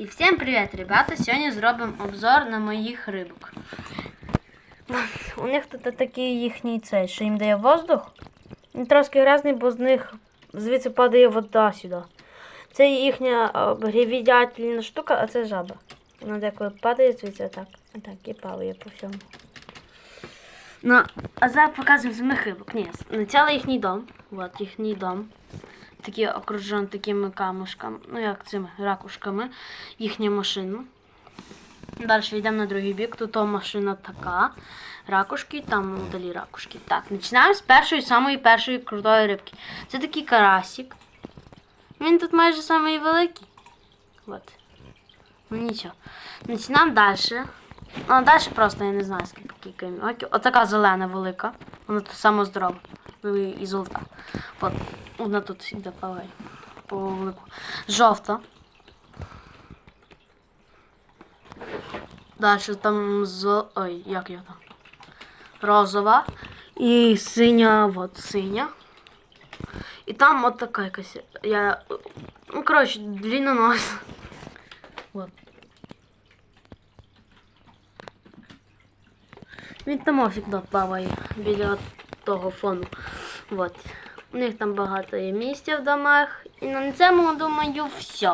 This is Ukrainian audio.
І всім привіт, ребята! Сьогодні зробимо обзор на моїх рибок. У них тут такий їхній цей, що їм дає воздух. Він трошки грязний, бо з них звідси падає вода сюди. Це їхня обгрівідятельна штука, а це жаба. Вона деколи падає звідси так, так і плаває по всьому. Ну, а зараз показуємо самих рибок. Ні, спочатку їхній дом. От їхній дом. Такий окружений такими камушками, ну як цими ракушками, їхня машина. Далі йдемо на другий бік. Тут машина така. Ракушки, там вдалі ракушки. Так, починаємо з першої, самої першої крутої рибки. Це такий карасик. Він тут майже самий великий. От. Ну нічого. Починаємо далі. А далі просто я не знаю, скільки кілька. Отака зелена велика. Вона тут сама здорова. І золота. От. Вона тут іде плаває. По велику. Жовта. Далі там зо... Ой, як його там? Розова. І синя, от синя. І там от така якась. Я. Ну, коротше, длиннонос. От. Він там завжди плаває біля того фону. От. У них там багато є місця в домах. І на цьому, думаю, все.